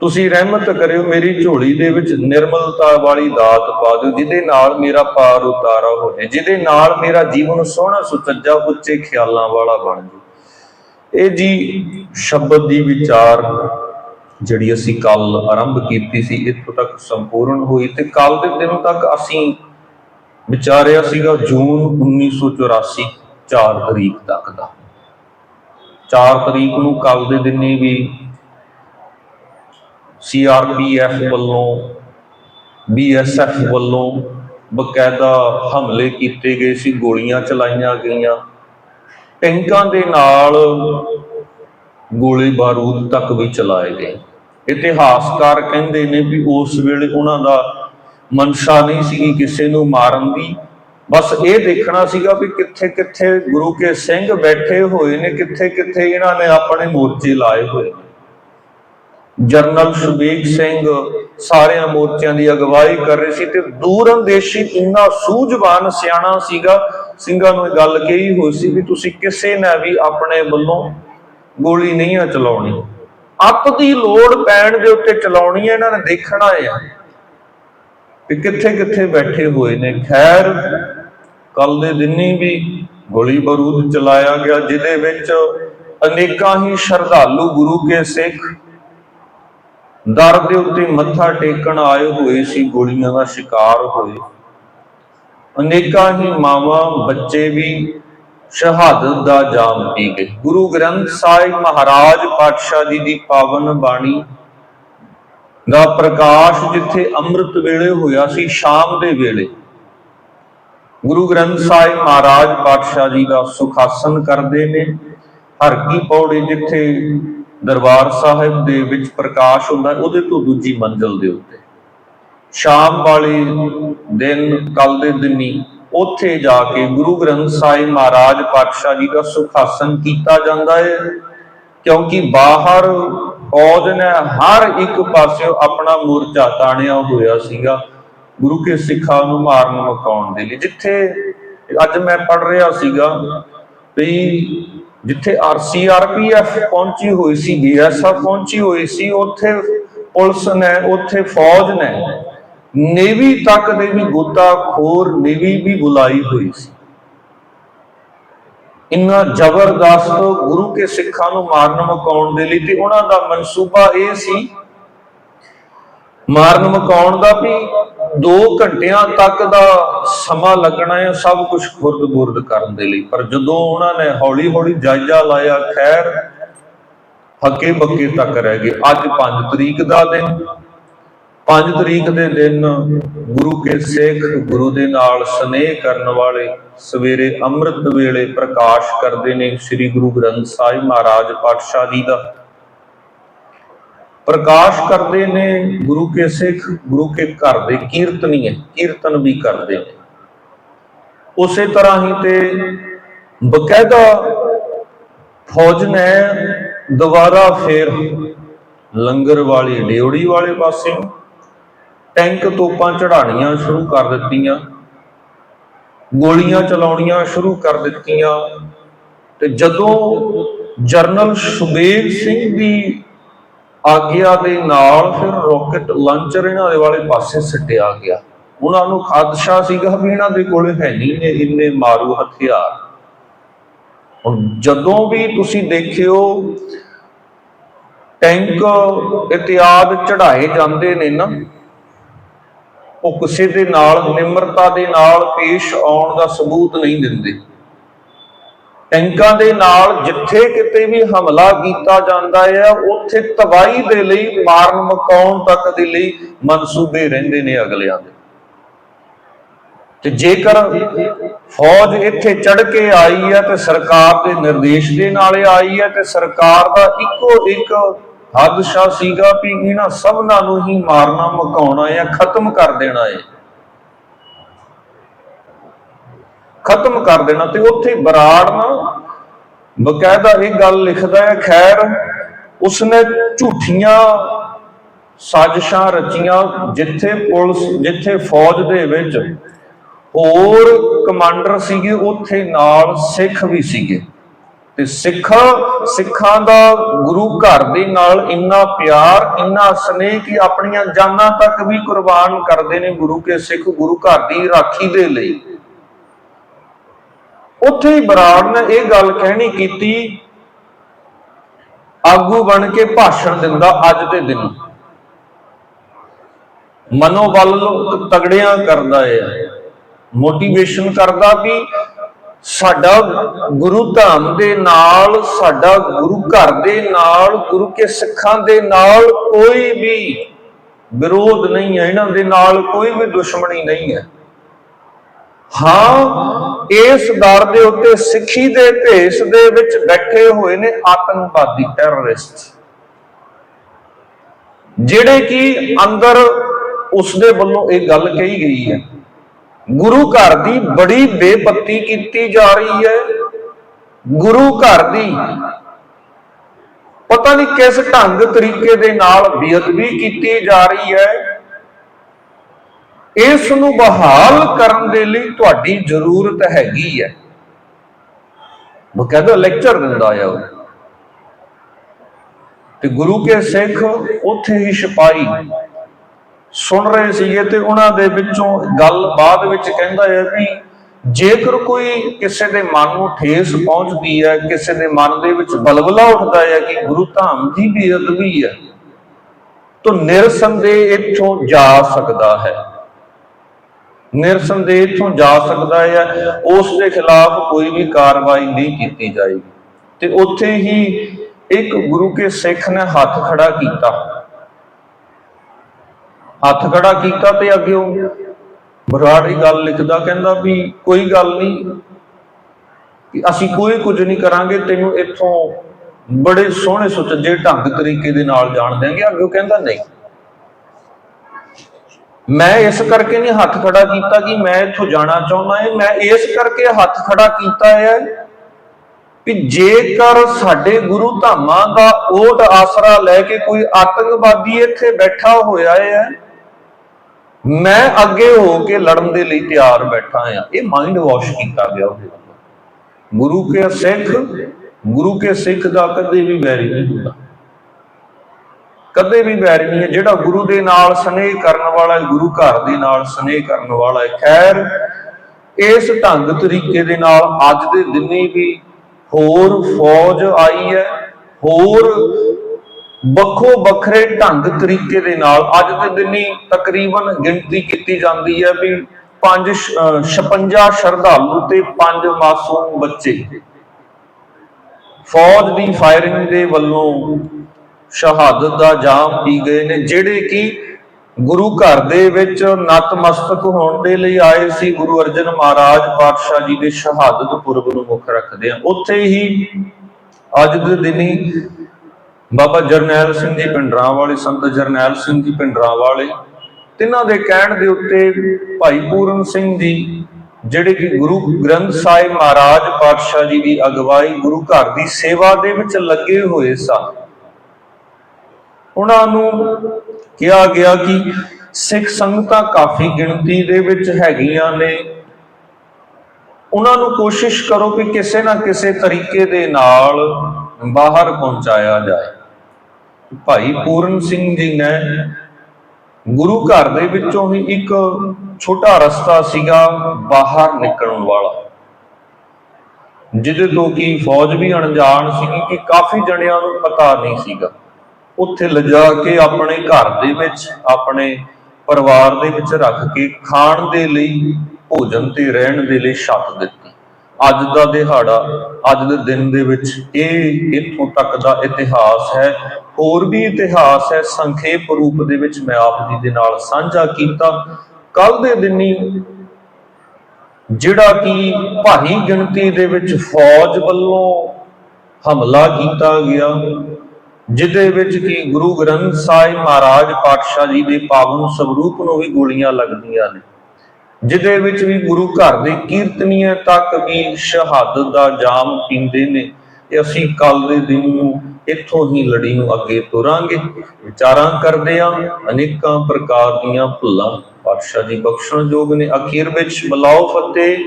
ਤੁਸੀਂ ਰਹਿਮਤ ਕਰਿਓ, ਮੇਰੀ ਝੋਲੀ ਦੇ ਵਿੱਚ ਨਿਰਮਲਤਾ ਵਾਲੀ ਦਾਤ ਪਾ ਦਿਓ, ਜਿਹਦੇ ਨਾਲ ਮੇਰਾ ਪਾਰ ਉਤਾਰਾ ਹੋ ਜਾਏ, ਜਿਹਦੇ ਨਾਲ ਮੇਰਾ ਜੀਵਨ ਸੋਹਣਾ ਸੁਚੱਜਾ ਉੱਚੇ ਖਿਆਲਾਂ ਵਾਲਾ ਬਣ ਜਾਏ। ਇਹ ਜੀ ਸ਼ਬਦ ਦੀ ਵਿਚਾਰ ਜਿਹੜੀ ਅਸੀਂ ਕੱਲ ਆਰੰਭ ਕੀਤੀ ਸੀ, ਇੱਥੋਂ ਤੱਕ ਸੰਪੂਰਨ ਹੋਈ ਤੇ ਕੱਲ ਦੇ ਦਿਨ ਤੱਕ ਅਸੀਂ ਵਿਚਾਰਿਆ ਸੀਗਾ ਜੂਨ 1984 4 ਤਰੀਕ ਤੱਕ ਦਾ। 4 ਤਰੀਕ ਨੂੰ ਕੱਲ ਦੇ ਦਿਨੇ ਵੀ ਸੀਆਰਪੀਐਫ ਵੱਲੋਂ ਬੀਐਸਐਫ ਵੱਲੋਂ ਬਕਾਇਦਾ ਹਮਲੇ ਕੀਤੇ ਗਏ ਸੀ, ਗੋਲੀਆਂ ਚਲਾਈਆਂ ਗਈਆਂ। ਟੈਂਕਾਂ ਦੇ ਨਾਲ ਗੋਲੇ ਬਾਰੂਦ ਤੱਕ ਵੀ ਚਲਾਏ ਗਏ। ਇਤਿਹਾਸਕਾਰ ਕਹਿੰਦੇ ਨੇ ਵੀ ਉਸ ਵੇਲੇ ਉਹਨਾਂ ਦਾ ਮਨਸ਼ਾ ਨਹੀਂ ਸੀ ਕਿਸੇ ਨੂੰ ਮਾਰਨ ਦੀ। ਬਸ ਇਹ ਦੇਖਣਾ ਸੀਗਾ ਵੀ ਕਿੱਥੇ ਕਿੱਥੇ ਗੁਰੂ ਕੇ ਸਿੰਘ ਬੈਠੇ ਹੋਏ ਨੇ, ਕਿੱਥੇ ਕਿੱਥੇ ਇਹਨਾਂ ਨੇ ਆਪਣੇ ਮੋਰਚੇ ਲਾਏ ਹੋਏ ਨੇ। ਜਰਨਲ ਸੁਬੇਗ ਸਿੰਘ ਸਾਰਿਆਂ ਮੋਰਚਿਆਂ ਦੀ ਅਗਵਾਈ ਕਰ ਰਹੇ ਸੀ ਤੇ ਦੂਰ ਇੰਨਾ ਸੂਝਵਾਨ ਸਿਆਣਾ ਸੀਗਾ, ਸਿੰਘਾਂ ਨੂੰ ਇਹ ਗੱਲ ਕਹੀ ਹੋਈ ਸੀ ਵੀ ਤੁਸੀਂ ਕਿਸੇ ਨੇ ਵੀ ਆਪਣੇ ਵੱਲੋਂ ਗੋਲੀ ਨਹੀਂ ਆ ਚਲਾਉਣੀ। ਅੱਤ ਦੀ ਲੋੜ ਪੈਣ ਦੇ ਉੱਤੇ ਚਲਾਉਣੀ ਹੈ ਇਹਨਾਂ ਨੇ ਦੇਖਣਾ ਹੈ ਕਿ ਕਿੱਥੇ ਕਿੱਥੇ ਬੈਠੇ ਹੋਏ ਨੇ। ਖੈਰ, ਕੱਲ ਦੇ ਦਿਨੀ ਵੀ ਗੋਲੀ ਬਾਰੂਦ ਚਲਾਇਆ ਗਿਆ, ਜਿਹਦੇ ਵਿੱਚ ਅਨੇਕਾਂ ਹੀ ਸ਼ਰਧਾਲੂ ਗੁਰੂ ਕੇ ਸਿੱਖ ਦਰ ਦੇ ਉੱਤੇ ਮੱਥਾ ਟੇਕਣ ਆਏ ਹੋਏ ਸੀ, ਗੋਲੀਆਂ ਦਾ ਸ਼ਿਕਾਰ ਹੋਏ। ਅਨੇਕਾਂ ਹੀ ਮਾਵਾਂ, ਬੱਚੇ ਵੀ ਸ਼ਹਾਦਤ ਦਾ ਜਾਮ ਪੀ ਗਏ। ਗੁਰੂ ਗ੍ਰੰਥ ਸਾਹਿਬ ਮਹਾਰਾਜ ਪਾਤਸ਼ਾਹ ਜੀ ਦੀ ਪਾਵਨ ਬਾਣੀ ਦਾ ਪ੍ਰਕਾਸ਼ ਜਿੱਥੇ ਅੰਮ੍ਰਿਤ ਵੇਲੇ ਹੋਇਆ ਸੀ, ਸ਼ਾਮ ਦੇ ਵੇਲੇ। ਗੁਰੂ ਗ੍ਰੰਥ ਸਾਹਿਬ ਮਹਾਰਾਜ ਪਾਤਸ਼ਾਹ ਜੀ ਦਾ ਸੁਖਾਸਨ ਕਰਦੇ ਨੇ। ਹਰ ਕੀ ਪੌੜੀ ਜਿੱਥੇ ਦਰਬਾਰ ਸਾਹਿਬ ਦੇ ਵਿੱਚ ਪ੍ਰਕਾਸ਼ ਹੁੰਦਾ ਹੈ, ਉਹਦੇ ਤੋਂ ਦੂਜੀ ਮੰਜ਼ਲ ਦੇ ਉੱਤੇ। ਸ਼ਾਮ ਵਾਲੇ ਦਿਨ ਕੱਲ ਦੇ ਦਿਨੀ ਉੱਥੇ ਜਾ ਕੇ ਗੁਰੂ ਗ੍ਰੰਥ ਸਾਹਿਬ ਮਹਾਰਾਜ ਪਾਤਸ਼ਾਹ ਜੀ ਦਾ ਸੁਖਾਸਨ ਕੀਤਾ ਜਾਂਦਾ ਹੈ ਕਿਉਂਕਿ ਬਾਹਰ ਫੌਜ ਨੇ ਹਰ ਇੱਕ ਪਾਸਿਓ ਆਪਣਾ ਮੋਰਚਾ ਤਾਣਿਆ ਹੋਇਆ ਸੀਗਾ ਗੁਰੂ ਕੇ ਸਿੱਖਾਂ ਨੂੰ ਮਾਰਨ ਮਕਾਉਣ ਦੇ ਲਈ। ਜਿੱਥੇ ਅੱਜ ਮੈਂ ਪੜ ਰਿਹਾ ਸੀਗਾ ਵੀ ਜਿੱਥੇ ਆਰਸੀਆਰਪੀਐਫ ਪਹੁੰਚੀ ਹੋਈ ਸੀ ਬੀਐਸਐਫ ਪਹੁੰਚੀ ਹੋਈ ਸੀ, ਉੱਥੇ ਪੁਲਿਸ ਨੇ, ਉੱਥੇ ਫੌਜ ਨੇ ਨੇਵੀ ਤੱਕ ਦੇ ਵੀ ਗੋਤਾਖੋਰ ਨੇਵੀ ਵੀ ਬੁਲਾਈ ਹੋਈ ਸੀ। ਇੰਨਾ ਜ਼ਬਰਦਸਤ ਗੁਰੂ ਕੇ ਸਿੱਖਾਂ ਨੂੰ ਮਾਰਨ ਮਕਾਉਣ ਦੇ ਲਈ ਤੇ ਉਹਨਾਂ ਦਾ ਮਨਸੂਬਾ ਇਹ ਸੀ, ਮਾਰਨ ਮਕਾਉਣ ਦਾ ਵੀ 2 ਘੰਟਿਆਂ ਤੱਕ ਦਾ ਸਮਾਂ ਲੱਗਣਾ ਹੈ, ਸਭ ਕੁਝ ਖੁਰਦ-ਬੁਰਦ ਕਰਨ ਦੇ ਲਈ। ਪਰ ਜਦੋਂ ਉਹਨਾਂ ਨੇ ਹੌਲੀ-ਹੌਲੀ ਜਾਇਜ਼ਾ ਲਾਇਆ, ਖੈਰ, ਹੱਕੇ ਬੱਕੇ ਤੱਕ ਰਹਿ ਗਏ। ਅੱਜ 5 ਤਰੀਕ ਦਾ ਦਿਨ। 5 ਤਰੀਕ ਦੇ ਦਿਨ ਗੁਰੂ ਕੇ ਸਿੱਖ ਗੁਰੂ ਦੇ ਨਾਲ ਸਨੇਹ ਕਰਨ ਵਾਲੇ ਸਵੇਰੇ ਅੰਮ੍ਰਿਤ ਵੇਲੇ ਪ੍ਰਕਾਸ਼ ਕਰਦੇ ਨੇ ਸ੍ਰੀ ਗੁਰੂ ਗ੍ਰੰਥ ਸਾਹਿਬ ਮਹਾਰਾਜ ਪਾਤਸ਼ਾਹ ਜੀ ਦਾ। ਪ੍ਰਕਾਸ਼ ਕਰਦੇ ਨੇ ਗੁਰੂ ਕੇ ਸਿੱਖ, ਗੁਰੂ ਕੇ ਘਰ ਦੇ ਕੀਰਤਨੀ ਹੈ, ਕੀਰਤਨ ਵੀ ਕਰਦੇ ਨੇ। ਉਸੇ ਤਰ੍ਹਾਂ ਹੀ ਤੇ ਬਕਾਇਦਾ ਫੌਜ ਨੇ ਦੁਬਾਰਾ ਫੇਰ ਲੰਗਰ ਵਾਲੀ ਡਿਉੜੀ ਵਾਲੇ ਪਾਸੇ ਟੈਂਕ ਤੋਪਾਂ ਚੜਾਣੀਆਂ ਸ਼ੁਰੂ ਕਰ ਦਿੱਤੀਆਂ, ਗੋਲੀਆਂ ਚਲਾਉਣੀਆਂ ਸ਼ੁਰੂ ਕਰ ਦਿੱਤੀਆਂ ਤੇ ਜਦੋਂ ਜਰਨਲ ਸੁਬੇਗ ਸਿੰਘ ਦੀ ਆਗਿਆ ਦੇ ਨਾਲ ਫਿਰ ਰਾਕਟ ਲਾਂਚਰ ਇਹਨਾਂ ਦੇ ਵਾਲੇ ਪਾਸੇ ਸੱਟਿਆ ਗਿਆ। ਉਹਨਾਂ ਨੂੰ ਖਾਦਸ਼ਾ ਸੀਗਾ ਵੀ ਇਹਨਾਂ ਦੇ ਕੋਲੇ ਹੈ ਨਹੀਂ ਨੇ ਇੰਨੇ ਮਾਰੂ ਹਥਿਆਰ। ਹੁਣ ਜਦੋਂ ਵੀ ਤੁਸੀਂ ਦੇਖਿਓ, ਟੈਂਕ ਇਤਿਆਦ ਚੜਾਏ ਜਾਂਦੇ ਨੇ ਨਾ, ਉਹ ਕਿਸੇ ਦੇ ਨਾਲ, ਨਿਮਰਤਾ ਦੇ ਨਾਲ ਪੇਸ਼ ਆਉਣ ਦਾ ਸਬੂਤ ਨਹੀਂ ਦਿੰਦੇ। ਟੈਂਕਾਂ ਦੇ ਨਾਲ ਜਿੱਥੇ ਕਿਤੇ ਵੀ ਹਮਲਾ ਕੀਤਾ ਜਾਂਦਾ ਹੈ, ਉੱਥੇ ਤਬਾਹੀ ਦੇ ਲਈ, ਮਾਰਨ ਮਕਾਉਣ ਤੱਕ ਦੇ ਲਈ ਮਨਸੂਬੇ ਰਹਿੰਦੇ ਨੇ ਅਗਲਿਆਂ ਦੇ। ਤੇ ਜੇਕਰ ਫੌਜ ਇੱਥੇ ਚੜ ਕੇ ਆਈ ਹੈ, ਤੇ ਸਰਕਾਰ ਦੇ ਨਿਰਦੇਸ਼ ਦੇ ਨਾਲ ਆਈ ਹੈ, ਤੇ ਸਰਕਾਰ ਦਾ ਇੱਕੋ ਇੱਕ ਹਦਸ਼ਾ ਸੀਗਾ ਵੀ ਇਹਨਾਂ ਸਭਨਾਂ ਨੂੰ ਹੀ ਮਾਰਨਾ, ਮਕਾਉਣਾ ਹੈ ਖਤਮ ਕਰ ਦੇਣਾ ਹੈ। ਖਤਮ ਕਰ ਦੇਣਾ ਤੇ ਉੱਥੇ ਬਰਾੜ ਨਾ ਬਕਾਇਦਾ ਇਹ ਗੱਲ ਲਿਖਦਾ ਹੈ, ਖੈਰ, ਉਸਨੇ ਝੂਠੀਆਂ ਸਾਜ਼ਿਸ਼ਾਂ ਰਚੀਆਂ ਜਿੱਥੇ ਪੁਲਿਸ, ਜਿੱਥੇ ਫੌਜ ਦੇ ਵਿੱਚ ਹੋਰ ਕਮਾਂਡਰ ਸੀਗੇ, ਉੱਥੇ ਨਾਲ ਸਿੱਖ ਵੀ ਸੀਗੇ। ਤੇ ਸਿੱਖ, ਸਿੱਖਾਂ ਦਾ ਗੁਰੂ ਘਰ ਦੇ ਨਾਲ ਇੰਨਾ ਪਿਆਰ, ਇੰਨਾ ਸਨੇਹ ਕਿ ਆਪਣੀਆਂ ਜਾਨਾਂ ਤੱਕ ਵੀ ਕੁਰਬਾਨ ਕਰਦੇ ਨੇ ਗੁਰੂ ਕੇ ਸਿੱਖ, ਗੁਰੂ ਘਰ ਦੀ ਰਾਖੀ ਦੇ ਲਈ। ਉੱਥੇ ਹੀ ਬਰਾੜ ਨੇ ਇਹ ਗੱਲ ਕਹਿਣੀ ਕੀਤੀ, ਆਗੂ ਬਣ ਕੇ ਭਾਸ਼ਣ ਦਿੰਦਾ ਅੱਜ ਦੇ ਦਿਨ। ਮਨੋਬਲ ਤਗੜਿਆਂ ਕਰਦਾ ਹੈ ਮੋਟੀਵੇਸ਼ਨ ਕਰਦਾ ਵੀ ਸਾਡਾ ਗੁਰੂ ਧਾਮ ਦੇ ਨਾਲ, ਸਾਡਾ ਗੁਰੂ ਘਰ ਦੇ ਨਾਲ, ਗੁਰੂ ਕੇ ਸਿੱਖਾਂ ਦੇ ਨਾਲ ਕੋਈ ਵੀ ਵਿਰੋਧ ਨਹੀਂ ਹੈ, ਇਹਨਾਂ ਦੇ ਨਾਲ ਕੋਈ ਵੀ ਦੁਸ਼ਮਣੀ ਨਹੀਂ ਹੈ। ਹਾਂ, ਇਸ ਦਰ ਦੇ ਉੱਤੇ ਸਿੱਖੀ ਦੇ ਭੇਸ ਦੇ ਵਿੱਚ ਬੈਠੇ ਹੋਏ ਨੇ ਆਤੰਕਵਾਦੀ ਟੈਰਰਿਸਟ। ਜਿਹੜੇ ਕਿ ਅੰਦਰ ਉਸ ਦੇ ਵੱਲੋਂ ਇਹ ਗੱਲ ਕਹੀ ਗਈ ਹੈ, ਗੁਰੂ ਘਰ ਦੀ ਬੜੀ ਬੇਪੱਤੀ ਕੀਤੀ ਜਾ ਰਹੀ ਹੈ। ਗੁਰੂ ਘਰ ਦੀ ਪਤਾ ਨਹੀਂ ਕਿਸ ਢੰਗ ਤਰੀਕੇ ਦੇ ਨਾਲ ਬੇਅਦਬੀ ਕੀਤੀ ਜਾ ਰਹੀ ਹੈ। ਇਸ ਨੂੰ ਬਹਾਲ ਕਰਨ ਦੇ ਲਈ ਤੁਹਾਡੀ ਜ਼ਰੂਰਤ ਹੈਗੀ ਹੈ। ਬਕਾਇਦਾ ਲੈਕਚਰ ਦਿੰਦਾ ਆ ਉਹ। ਤੇ ਗੁਰੂ ਕੇ ਸਿੱਖ ਉੱਥੇ ਹੀ ਛਪਾਈ ਸੁਣ ਰਹੇ ਸੀਗੇ ਤੇ ਉਹਨਾਂ ਦੇ ਵਿੱਚੋਂ ਗੱਲ ਬਾਅਦ ਵਿੱਚ ਕਹਿੰਦਾ ਹੈ ਵੀ ਜੇਕਰ ਕੋਈ ਕਿਸੇ ਦੇ ਮਨ ਨੂੰ ਠੇਸ ਪਹੁੰਚਦੀ ਹੈ, ਕਿਸੇ ਦੇ ਮਨ ਦੇ ਵਿੱਚ ਬਲਬਲਾ ਉੱਠਦਾ ਹੈ ਕਿ ਗੁਰੂ ਧਾਮ ਦੀ ਬੇਅਦਬੀ ਹੈ, ਤਾਂ ਨਿਰਸੰਦੇਹ ਇੱਥੋਂ ਜਾ ਸਕਦਾ ਹੈ। ਨਿਰਸੰਦੇਹ ਇੱਥੋਂ ਜਾ ਸਕਦਾ ਹੈ ਉਸ ਦੇ ਖਿਲਾਫ ਕੋਈ ਵੀ ਕਾਰਵਾਈ ਨਹੀਂ ਕੀਤੀ ਜਾਏਗੀ। ਤੇ ਉੱਥੇ ਹੀ ਇੱਕ ਗੁਰੂ ਕੇ ਸਿੱਖ ਨੇ ਹੱਥ ਖੜਾ ਕੀਤਾ। ਹੱਥ ਖੜਾ ਕੀਤਾ ਤੇ ਅੱਗੇ ਉਹ ਬਰਾੜ ਹੀ ਗੱਲ ਲਿਖਦਾ, ਕਹਿੰਦਾ ਵੀ ਕੋਈ ਗੱਲ ਨਹੀਂ ਕਿ ਅਸੀਂ ਕੋਈ ਕੁਝ ਨਹੀਂ ਕਰਾਂਗੇ, ਤੈਨੂੰ ਇੱਥੋਂ ਬੜੇ ਸੋਹਣੇ ਸੁਚੱਜੇ ਢੰਗ ਤਰੀਕੇ ਦੇ ਨਾਲ ਜਾਣ ਦੇਾਂਗੇ ਅੱਗੇ ਕਹਿੰਦਾ ਨਹੀਂ। ਮੈਂ ਇਸ ਕਰਕੇ ਨਹੀਂ ਹੱਥ ਖੜਾ ਕੀਤਾ ਕਿ ਮੈਂ ਇੱਥੋਂ ਜਾਣਾ ਚਾਹੁੰਦਾ ਹਾਂ। ਮੈਂ ਇਸ ਕਰਕੇ ਹੱਥ ਖੜਾ ਕੀਤਾ ਹੈ ਕਿ ਜੇਕਰ ਸਾਡੇ ਗੁਰੂ ਧਾਮਾਂ ਦਾ ਓਟ ਆਸਰਾ ਲੈ ਕੇ ਕੋਈ ਆਤੰਕਵਾਦੀ ਇੱਥੇ ਬੈਠਾ ਹੋਇਆ ਹੈ, ਮੈਂ ਅੱਗੇ ਹੋ ਕੇ ਲੜਨ ਦੇ ਲਈ ਤਿਆਰ ਬੈਠਾ ਆ ਇਹ ਮਾਈਂਡ ਵਾਸ਼ ਕੀਤਾ ਗਿਆ ਉਹਦੇ ਵੱਲੋਂ ਗੁਰੂ ਕੇ ਸਿੱਖ, ਗੁਰੂ ਕੇ ਸਿੱਖ ਦਾ ਕਦੇ ਵੀ ਵੈਰੀ ਨਹੀਂ ਹੁੰਦਾ। ਕਦੇ ਵੀ ਵੈਰੀ ਨਹੀਂ ਹੈ। ਜਿਹੜਾ ਗੁਰੂ ਦੇ ਨਾਲ ਸਨੇਹ ਕਰਨ ਵਾਲਾ ਹੈ, ਗੁਰੂ ਘਰ ਦੇ ਨਾਲ ਸਨੇਹ ਕਰਨ ਵਾਲਾ ਹੈ। ਖੈਰ, ਇਸ ਢੰਗ ਤਰੀਕੇ ਦੇ ਨਾਲ ਅੱਜ ਦੇ ਦਿਨੀ ਵੀ ਹੋਰ ਫੌਜ ਆਈ ਹੈ, ਹੋਰ ਵੱਖੋ ਵੱਖਰੇ ਢੰਗ ਤਰੀਕੇ ਦੇ ਨਾਲ ਅੱਜ ਦੇ ਦਿਨੀ ਤਕਰੀਬਨ ਗਿਣਤੀ ਕੀਤੀ ਜਾਂਦੀ ਹੈ ਵੀ 5 56 ਸ਼ਰਧਾਲੂ ਤੇ 5 ਮਾਸੂਮ ਬੱਚੇ। ਫੌਜ ਦੀ ਫਾਇਰਿੰਗ ਦੇ ਵੱਲੋਂ ਸ਼ਹਾਦਤ ਦਾ ਜਾਮ ਪੀ ਗਏ ਨੇ, ਜਿਹੜੇ ਕਿ ਗੁਰੂ ਘਰ ਦੇ ਵਿੱਚ ਨਤਮਸਤਕ ਹੋਣ ਦੇ ਲਈ ਆਏ ਸੀ, ਗੁਰੂ ਅਰਜਨ ਮਹਾਰਾਜ ਪਾਤਸ਼ਾਹ ਜੀ ਦੇ ਸ਼ਹਾਦਤ ਪੁਰਬ ਨੂੰ ਮੁੱਖ ਰੱਖਦੇ ਆ। ਉੱਥੇ ਹੀ ਅੱਜ ਦੇ ਦਿਨੀ ਬਾਬਾ ਜਰਨੈਲ ਸਿੰਘ ਜੀ ਪਿੰਡਰਾਂ ਵਾਲੇ ਸੰਤ ਜਰਨੈਲ ਸਿੰਘ ਜੀ ਪਿੰਡਰਾਂ ਵਾਲੇ ਤਿੰਨਾਂ ਦੇ ਕਹਿਣ ਦੇ ਉੱਤੇ ਭਾਈ ਪੂਰਨ ਸਿੰਘ ਜੀ, ਜਿਹੜੇ ਕਿ ਗੁਰੂ ਗ੍ਰੰਥ ਸਾਹਿਬ ਮਹਾਰਾਜ ਪਾਤਸ਼ਾਹ ਜੀ ਦੀ ਅਗਵਾਈ ਗੁਰੂ ਘਰ ਦੀ ਸੇਵਾ ਦੇ ਵਿੱਚ ਲੱਗੇ ਹੋਏ ਸਨ। ਉਹਨਾਂ ਨੂੰ ਕਿਹਾ ਗਿਆ ਕਿ ਸਿੱਖ ਸੰਗਤਾਂ ਕਾਫੀ ਗਿਣਤੀ ਦੇ ਵਿੱਚ ਹੈਗੀਆਂ ਨੇ। ਉਹਨਾਂ ਨੂੰ ਕੋਸ਼ਿਸ਼ ਕਰੋ ਕਿ ਕਿਸੇ ਨਾ ਕਿਸੇ ਤਰੀਕੇ ਦੇ ਨਾਲ ਬਾਹਰ ਪਹੁੰਚਾਇਆ ਜਾਏ। ਭਾਈ ਪੂਰਨ ਸਿੰਘ ਜੀ ਨੇ ਗੁਰੂ ਘਰ ਦੇ ਵਿੱਚੋਂ ਹੀ ਇੱਕ ਛੋਟਾ ਰਸਤਾ ਸੀਗਾ ਬਾਹਰ ਨਿਕਲਣ ਵਾਲਾ, ਜਿਹਦੇ ਤੋਂ ਕਿ ਫੌਜ ਵੀ ਅਣਜਾਣ ਸੀ ਕਿ ਕਾਫੀ ਜਣਿਆਂ ਨੂੰ ਪਤਾ ਨਹੀਂ ਸੀਗਾ। ਉੱਥੇ ਲਿਜਾ ਕੇ ਆਪਣੇ ਘਰ ਦੇ ਵਿੱਚ, ਆਪਣੇ ਪਰਿਵਾਰ ਦੇ ਵਿੱਚ ਰੱਖ ਕੇ ਖਾਣ ਦੇ ਲਈ, ਭੋਜਨ ਤੇ ਰਹਿਣ ਦੇ ਲਈ ਛੱਤ ਦਿੱਤੀ। ਅੱਜ ਦਾ ਦਿਹਾੜਾ, ਅੱਜ ਦੇ ਦਿਨ ਦੇ ਵਿੱਚ ਇਹ ਇੱਥੋਂ ਤੱਕ ਦਾ ਇਤਿਹਾਸ ਹੈ। ਹੋਰ ਵੀ ਇਤਿਹਾਸ ਹੈ, ਸੰਖੇਪ ਰੂਪ ਦੇ ਵਿੱਚ ਮੈਂ ਆਪ ਜੀ ਦੇ ਨਾਲ ਸਾਂਝਾ ਕੀਤਾ। ਕੱਲ ਦੇ ਦਿਨੀ ਜਿਹੜਾ ਕਿ ਭਾਰੀ ਗਿਣਤੀ ਦੇ ਵਿੱਚ ਫੌਜ ਵੱਲੋਂ ਹਮਲਾ ਕੀਤਾ ਗਿਆ। ਜਿਹਦੇ ਵਿੱਚ ਕਿ ਗੁਰੂ ਗ੍ਰੰਥ ਸਾਹਿਬ ਮਹਾਰਾਜ ਪਾਤਸ਼ਾਹ ਜੀ ਦੇ ਪਾਵਨ ਸਰੂਪ ਨੂੰ ਵੀ ਗੋਲੀਆਂ ਲੱਗਦੀਆਂ ਨੇ। ਜਿਹਦੇ ਵਿੱਚ ਵੀ ਗੁਰੂ ਘਰ ਦੇ ਕੀਰਤਨੀਏ ਤੱਕ ਵੀ ਸ਼ਹਾਦਤ ਦਾ ਜਾਮ ਪੀਂਦੇ ਨੇ, ਤੇ ਅਸੀਂ ਕੱਲ ਦੇ ਦਿਨ ਨੂੰ ਇੱਥੋਂ ਹੀ ਲੜੀ ਨੂੰ ਅੱਗੇ ਤੁਰਾਂਗੇ। ਵਿਚਾਰਾਂ ਕਰਦੇ ਆਂ ਅਨੇਕਾਂ ਪ੍ਰਕਾਰ ਦੀਆਂ ਭੁੱਲਾਂ। ਪਾਤਸ਼ਾਹ ਜੀ ਬਖਸ਼ਣ ਯੋਗ ਨੇ। ਅਖੀਰ ਵਿੱਚ ਬਲਾਓ ਫਤਿਹ।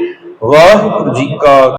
ਵਾਹਿਗੁਰੂ ਜੀ ਕਾ